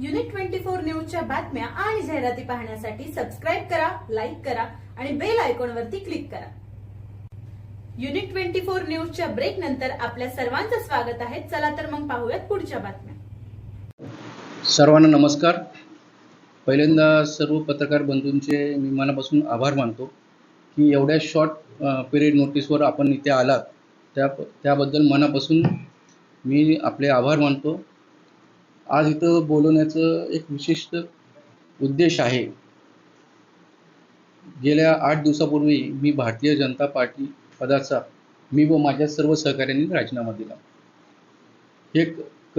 Unit twenty four न्यूजच्या बातम्या आणि जाहिराती पाहण्यासाठी सबस्क्राईब करा लाईक करा आणि बेल आयकॉनवरती क्लिक करा. युनिट ट्वेंटी फोर न्यूजच्या ब्रेक नंतर आपल्या सर्वांचं स्वागत आहे. चला तर मग पाहूयात पुढच्या बातम्या. सर्वांना नमस्कार. पहिल्यांदा सर्व पत्रकार बंधूंचे मी मनापासून आभार मानतो की एवढ्या शॉर्ट पिरियड नोटीसवर आपण इथे आलात. त्या त्याबद्दल मनापासून मी आपले आभार मानतो. आज इथं बोलवण्याचं एक विशिष्ट उद्देश आहे. गेल्या आठ दिवसापूर्वी मी भारतीय जनता पार्टी पदाचा मी व माझ्या सर्व सहकाऱ्यांनी राजीनामा दिला. हे क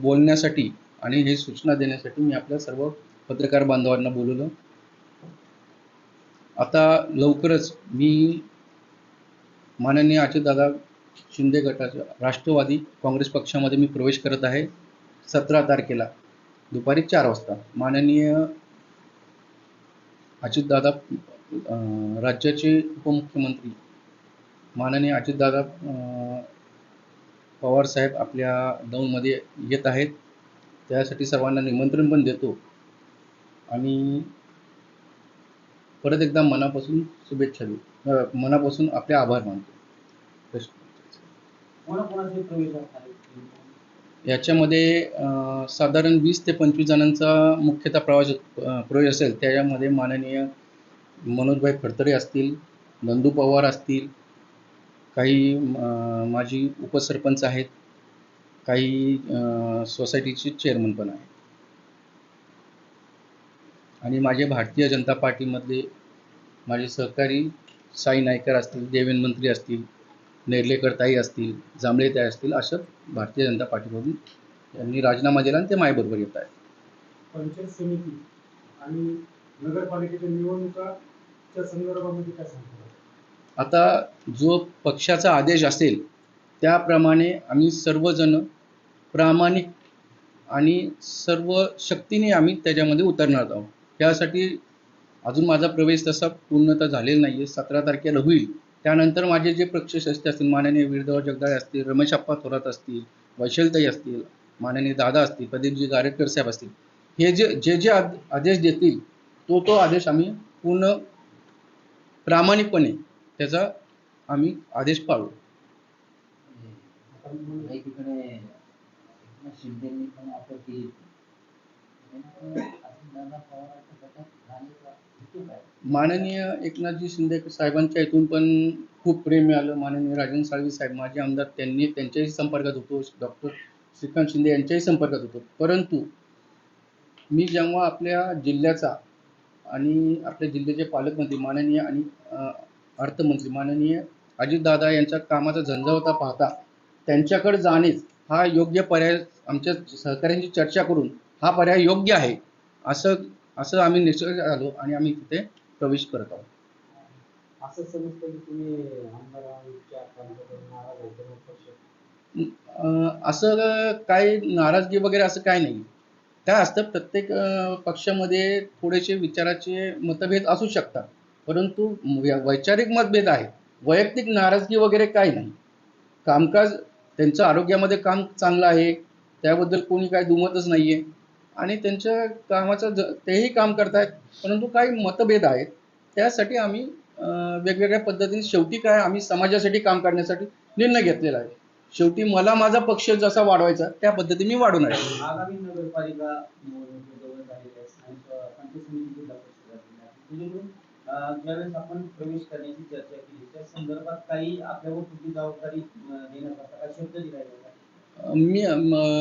बोलण्यासाठी आणि हे सूचना देण्यासाठी मी आपल्या सर्व पत्रकार बांधवांना बोलवलं. आता लवकरच मी माननीय अजितदादा शिंदे गटाच्या राष्ट्रवादी काँग्रेस पक्षामध्ये मी प्रवेश करत आहे. सतरा तारखेला दुपारी चार वाजता माननीय अजितदादा राज्याचे उपमुख्यमंत्री माननीय अजितदादा पवारसाहेब आपल्या दौंडमध्ये येत आहेत. त्यासाठी सर्वांना निमंत्रण पण देतो. आणि परत एकदा मनापासून शुभेच्छा देऊ मनापासून आपले आभार मानतो. प्रवेश याच्यामध्ये साधारण वीस ते पंचवीस जणांचा मुख्यतः प्रवास प्रवेश असेल. त्याच्यामध्ये माननीय मनोजभाई फडतरे असतील नंदू पवार असतील काही माझी माजी उपसरपंच आहेत काही सोसायटीचे चेअरमन पण आहेत. आणि माझे भारतीय जनता पार्टीमधले माझे सहकारी साई नायकर असतील देवेंद्र मंत्री असतील नेर्लेकर ताई असतील जांभळे ताई असतील असं भारतीय जनता पार्टीमधून यांनी राजीनामा दिला आणि ते माझ्याबरोबर येत आहेत. पंचायत समिती आणि नगरपालिकेच्या निवडणुकाच्या संदर्भामध्ये काय सांगता आता जो पक्षाचा आदेश असेल त्याप्रमाणे आम्ही सर्वजण प्रामाणिक आणि सर्व शक्तीने आम्ही त्याच्यामध्ये उतरणार आहोत. त्यासाठी अजून माझा प्रवेश तसा पूर्णतः झालेला नाही आहे सतरा तारखेला होईल. त्यानंतर माझे जे पक्षश्रेष्ठी असतील माननीय वीरदेव जगदाळे असतील रमेश अप्पा थोरात असतील वैशलताई असतील माननीय दादा असतील प्रदीपजी गारेटकर साहेब असतील हे जे जे जे आदेश देतील तो तो आदेश आम्ही पूर्ण प्रामाणिकपणे त्याचा आम्ही आदेश पाळू. आता एकनाथ माननीय एकनाथजी शिंदे साहेबांच्या इथून पण खूप प्रेम मिळालं. माननीय राजन साळवी साहेब माजी आमदार त्यांनी त्यांच्याही संपर्कात होतो. डॉक्टर श्रीकांत शिंदे यांच्याही संपर्कात होतो. परंतु मी जेव्हा आपल्या जिल्ह्याचा आणि आपल्या जिल्ह्याचे पालकमंत्री माननीय आणि अर्थमंत्री माननीय अजितदादा यांच्या कामाचा झंझावता पाहता त्यांच्याकडे जाणेच हा योग्य पर्याय आमच्या सहकाऱ्यांची चर्चा करून हा पर्याय योग्य आहे असं असं आम्ही निश्चित आलो आणि आम्ही तिथे प्रवेश करत आहोत. असं समजतं की तुम्ही आमदारांच्या कामकाजावर नाराज आहे तर मग पक्ष अं, असं काय नाराजगी वगैरे असं काय नाही. काय असतं प्रत्येक अं, पक्षामध्ये थोडेसे विचाराचे मतभेद असू शकतात. परंतु वैचारिक मतभेद आहे वैयक्तिक नाराजगी वगैरे काय नाही. कामकाज त्यांचं आरोग्यामध्ये काम चांगलं आहे. त्याबद्दल कोणी काय दुमतच नाही आहे आणि त्यांच्या कामाचं ज तेही काम करतायत परंतु काही मतभेद आहेत. त्यासाठी आम्ही वेगवेगळ्या पद्धतीने शेवटी काय आम्ही समाजासाठी काम करण्यासाठी निर्णय घेतलेला आहे. शेवटी मला माझा पक्ष जसा वाढवायचा त्या पद्धतीने मी वाढवणार आहे. आगामी नगरपालिका ज्यावेळेस आपण प्रवेश करण्याची चर्चा केली. त्या संदर्भात काही आपल्यावर कुठली जबाबदारी अं, शब्द दिला मी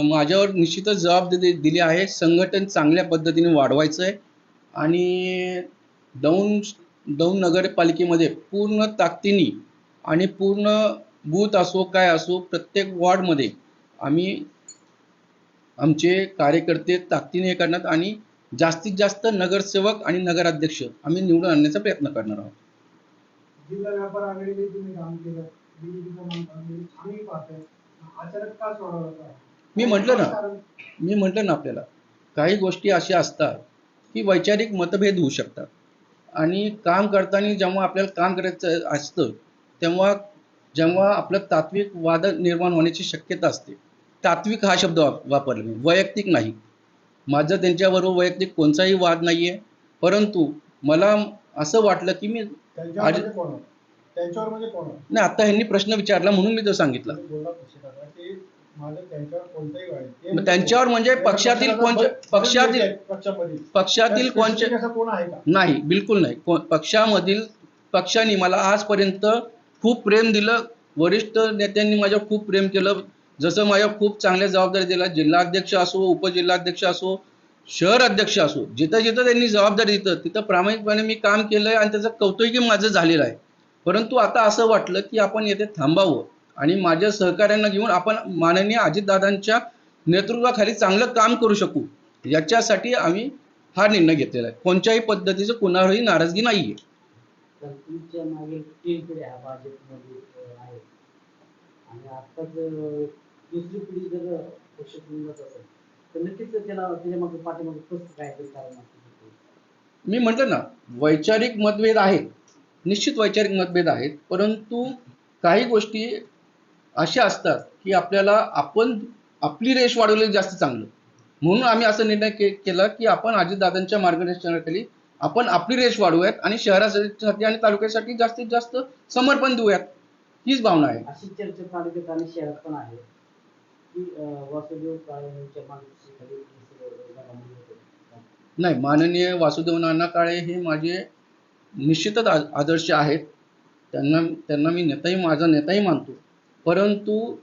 माझ्यावर निश्चितच जबाबदारी दिली आहे. संघटन चांगल्या पद्धतीने वाढवायचं आहे. आणि दौंड दौंड नगरपालिकेमध्ये पूर्ण ताकदीने आणि पूर्ण बूथ असो काय असो प्रत्येक वॉर्डमध्ये आम्ही आमचे कार्यकर्ते ताकदीने हे करणार आणि जास्तीत जास्त नगरसेवक आणि नगराध्यक्ष आम्ही निवडून आणण्याचा प्रयत्न करणार आहोत. मी म्हटलं ना. मी म्हटलं ना आपल्याला काही गोष्टी अशा असतात की वैचारिक मतभेद होऊ शकतात. आणि काम करताना जेव्हा आपल्याला काम करायचं असतं तेव्हा जेव्हा आपलं तात्विक वाद निर्माण होण्याची शक्यता असते. तात्विक हा शब्द वाप- वापरला मी. वैयक्तिक नाही. माझं त्यांच्याबरोबर वैयक्तिक कोणताही वाद नाही आहे परंतु मला असं वाटलं की मी त्यांच्यावर म्हणजे कोण त्यांच्यावर म्हणजे कोण नाही आता ह्यांनी प्रश्न विचारला म्हणून मी तो सांगितलं तुम्ही बोलला पक्षकारा की माझं त्यांच्यावर म्हणजे पक्षातील पक्षातील पक्षातील कोणते नाही बिलकुल नाही. पक्षामधील पक्षाने मला आजपर्यंत खूप प्रेम दिलं. वरिष्ठ नेत्यांनी माझ्यावर खूप प्रेम केलं. जसं माझ्यावर खूप चांगल्या जबाबदारी दिल्या. जिल्हाध्यक्ष असो उपजिल्हाध्यक्ष असो शहर अध्यक्ष असो जिथं जिथं त्यांनी जबाबदारी दिलं तिथं प्रामाणिकपणे मी काम केलंय आणि त्याचं कौतुकही माझं झालेलं आहे. परंतु आता असं वाटलं की आपण येथे थांबावं. आणि माझ्या सहकाऱ्यांना घेऊन आपण माननीय अजितदादांच्या नेतृत्वाखाली चांगलं काम करू शकू. याच्यासाठी आम्ही हा निर्णय घेतलेला आहे. कोणत्याही पद्धतीचं कोणावरही नाराजगी कारण असू मी म्हटलं ना वैचारिक मतभेद आहेत. निश्चित वैचारिक मतभेद आहेत. परंतु काही गोष्टी अशा असतात की आपल्याला आपण आपली रेष वाढवलेली जास्त चांगलं. म्हणून आम्ही असा निर्णय के केला की आपण अजितदादांच्या मार्गदर्शनाखाली आपण आपली रेष वाढवूयात आणि शहरासाठी आणि तालुक्यासाठी जास्तीत जास्त समर्पण देऊयात. हीच भावना आहे. अशी चर्चा तालुक्यात आणि शहरात पण आहे. की अं, वासुदेव काळे यांच्या मार्गदर्शनाखाली सगळं घडामोडी होते. नाही माननीय वासुदेव नाना काळे हे माझे निश्चितच आदर्श आहेत. त्यांना त्यांना मी नेताही माझा नेताही मानतो. परंतु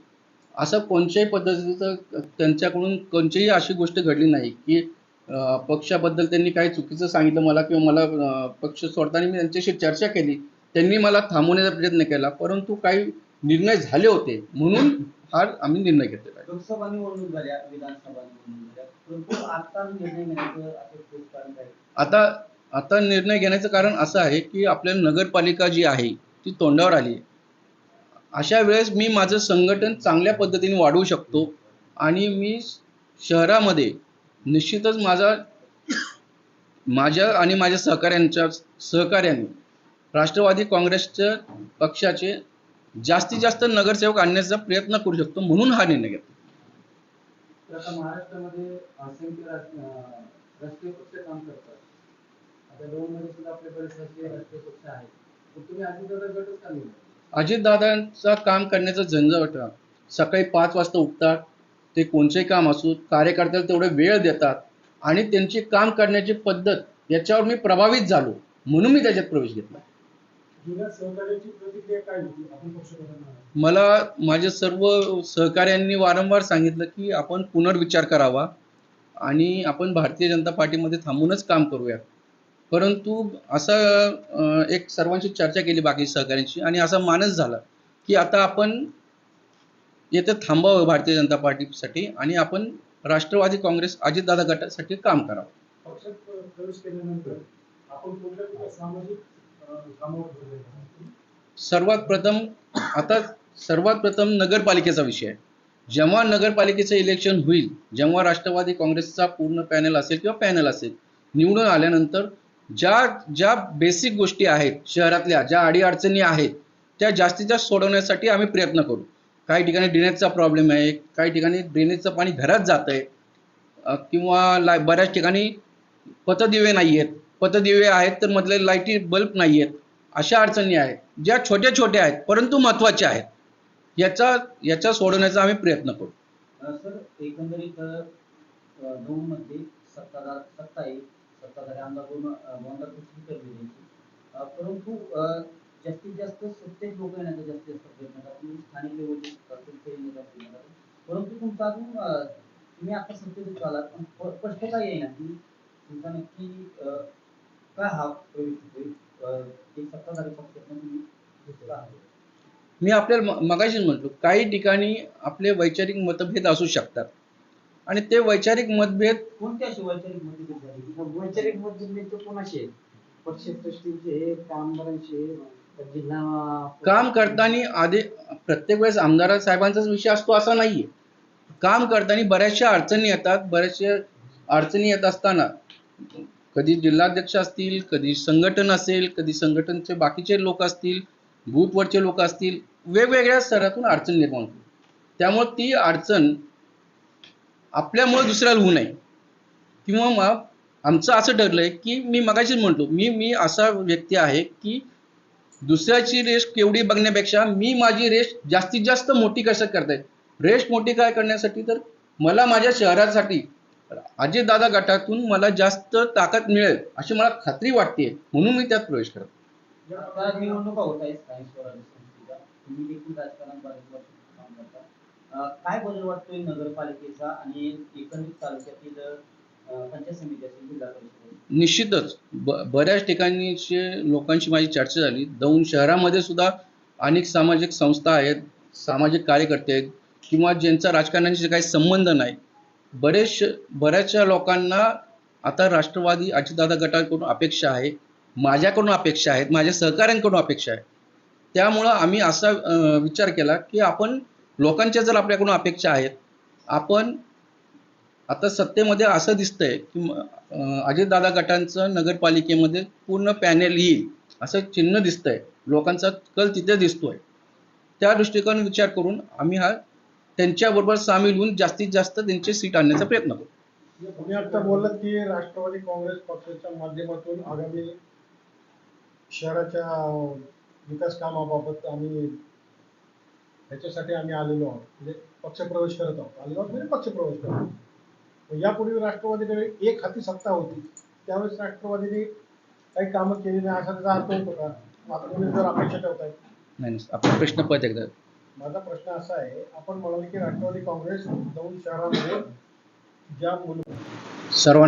असं कोणत्याही पद्धतीचं त्यांच्याकडून कोणतीही अशी गोष्ट घडली नाही की पक्षाबद्दल त्यांनी काही चुकीचं सांगितलं मला किंवा मला पक्ष सोडताना मी त्यांच्याशी चर्चा केली त्यांनी मला थांबवण्याचा प्रयत्न केला परंतु काही निर्णय झाले होते म्हणून हा आम्ही निर्णय घेतलेला आहे. लोकसभा निवडणूक झाल्या विधानसभा निवडणूक झाल्या आता आता निर्णय घेण्याचं कारण असं आहे की आपल्या नगरपालिका जी आहे ती तोंडावर आली आहे. अशा वेळेस मी माझं संघटन चांगल्या पद्धतीने वाढवू शकतो आणि मी शहरामध्ये निश्चितच माझा माझ्या आणि माझ्या सहकाऱ्यांच्या सहकार्याने राष्ट्रवादी काँग्रेसच्या पक्षाचे जास्तीत जास्त नगरसेवक आणण्याचा प्रयत्न करू शकतो म्हणून हा निर्णय घेतला. महाराष्ट्रामध्ये पक्ष काम करतात. आता सुद्धा आपले बरेच पक्ष आहेत. तुम्ही गटच का अजितदादांचा काम करण्याचं झंझट. सकाळी पाच वाजता उठतात. ते कोणतेही काम असो कार्यकर्त्याला तेवढे वेळ देतात. आणि त्यांची काम करण्याची पद्धत याच्यावर मी प्रभावित झालो. म्हणून मी त्याच्यात प्रवेश घेतला. मला माझ्या सर्व सहकाऱ्यांनी वारंवार सांगितलं की आपण पुनर्विचार करावा आणि आपण भारतीय जनता पार्टीमध्ये थांबूनच काम करूया. परंतु असं एक सर्वांशी चर्चा केली बाकी सहकाऱ्यांशी आणि असा मानस झाला की आता आपण येथे थांबावं भारतीय जनता पार्टीसाठी आणि आपण राष्ट्रवादी काँग्रेस अजितदादा गटासाठी काम करावं? सर्वात प्रथम आता सर्वात प्रथम नगरपालिकेचा विषय आहे जेव्हा नगरपालिकेचं इलेक्शन होईल जेव्हा राष्ट्रवादी काँग्रेसचा पूर्ण पॅनल असेल किंवा पॅनल असेल निवडून आल्यानंतर ज्या ज्या बेसिक गोष्टी आहेत शहरातल्या ज्या अडीअडचणी आहेत त्या जास्तीत जास्त सोडवण्यासाठी आम्ही प्रयत्न करू. काही ठिकाणी ड्रेनेजचा प्रॉब्लेम आहे काही ठिकाणी ड्रेनेजचं पाणी घरात जात आहे किंवा ला बऱ्याच ठिकाणी पथदिवे नाही आहेत पथदिवे आहेत तर मधले लाईटी बल्ब नाही आहेत अशा अडचणी आहेत ज्या छोट्या छोट्या आहेत परंतु महत्त्वाच्या आहेत. याचा याचा सोडवण्याचा आम्ही प्रयत्न करू. सर एकंदरीत दोन मध्ये सत्ताधार सत्ता आहे कुस्ती ठरली त्यांची अं, परंतु जास्तीत जास्त सत्तेत लोक येण्याचा जास्तीत जास्त प्रयत्न करतात स्थानिक लेवलचे तुमचे नेता प्रयत्न करतात. परंतु तुमचा अजून तुम्ही आता सत्तेत आलात पण प- स्पष्टता येईना की तुमचा नक्की काय हा प्रवेश होतोय एक सत्ताधारी पक्षातून तुम्ही दुसरा आहे मी आपल्याला मगाशीच म्हटलो काही ठिकाणी आपले वैचारिक मतभेद असू शकतात. आणि ते वैचारिक मतभेद कोणत्या अशी वैचारिक मतभेद? मग वैचारिक मतभेद नेते कोणाशी पक्षश्रेष्ठींचे जिल्हा काम करताना आधी प्रत्येक वेळेस आमदार साहेबांचाच विषय असतो असा नाहीये. काम करताना बऱ्याचशा अडचणी येतात. बऱ्याचशा अडचणी येत असताना कधी जिल्हाध्यक्ष असतील कधी संघटन असेल कधी संघटनचे बाकीचे लोक असतील बूथवरचे लोक असतील वेगवेगळ्या स्तरातून अडचण निर्माण होते. त्यामुळे ती अडचण आपल्यामुळे दुसऱ्याला होऊ नये. किंवा मग आमचं असं ठरलंय की मी मगाशीच म्हणतो मी मी असा व्यक्ती आहे की दुसऱ्याची रेस केवढी बघण्यापेक्षा मी माझी रेस जास्तीत जास्त मोठी कसं करता येईल रेस मोठी काय करण्यासाठी? तर मला माझ्या शहरासाठी अजितदादा गटातून मला जास्त ताकद मिळेल अशी मला खात्री वाटते म्हणून मी त्यात प्रवेश करतो. काय बदल वाटतोय नगरपालिकेचा आणि एकंदरीत तालुक्यातील निश्चितच. ब बऱ्याच ठिकाणीचे लोकांशी माझी चर्चा झाली. दौंड शहरामध्ये सुद्धा अनेक सामाजिक संस्था आहेत सामाजिक कार्यकर्ते आहेत किंवा ज्यांचा राजकारणाशी काही संबंध नाही. बरेच बऱ्याचशा लोकांना आता राष्ट्रवादी अजितदादा गटाकडून अपेक्षा आहे. माझ्याकडून अपेक्षा आहेत माझ्या सहकाऱ्यांकडून अपेक्षा आहे त्यामुळं आम्ही असा विचार केला की आपण लोकांच्या जर आपल्याकडून अपेक्षा आहेत आपण आता सत्तेमध्ये असं दिसतंय की अजितदादा गटांचं नगरपालिकेमध्ये पूर्ण पॅनेल येईल असं चिन्ह दिसतंय. लोकांचा कल तिथे दिसतोय. त्या दृष्टिकोन विचार करून आम्ही हा त्यांच्याबरोबर सामील होऊन जास्तीत जास्त त्यांचे सीट आणण्याचा प्रयत्न करू. तुम्ही आता बोललात की राष्ट्रवादी काँग्रेस पक्षाच्या माध्यमातून आगामी शहराच्या विकास कामाबाबत आम्ही ह्याच्यासाठी आम्ही आलेलो आहोत. म्हणजे पक्षप्रवेश करत आहोत. आलेलो आहोत म्हणजे पक्षप्रवेश करत आहोत. यापूर्वी राष्ट्रवादीकडे एक हाती सत्ता होती. त्यावेळेस राष्ट्रवादीने काही कामं केली नाही असा त्याचा अर्थ होतो का? आता तुम्ही जर अपेक्षा ठेवताय. नाही नाही. आपला प्रश्न परत एकदा. माझा प्रश्न असा आहे आपण म्हणाले की राष्ट्रवादी काँग्रेस दौंड शहरामध्ये ज्या सर्वांना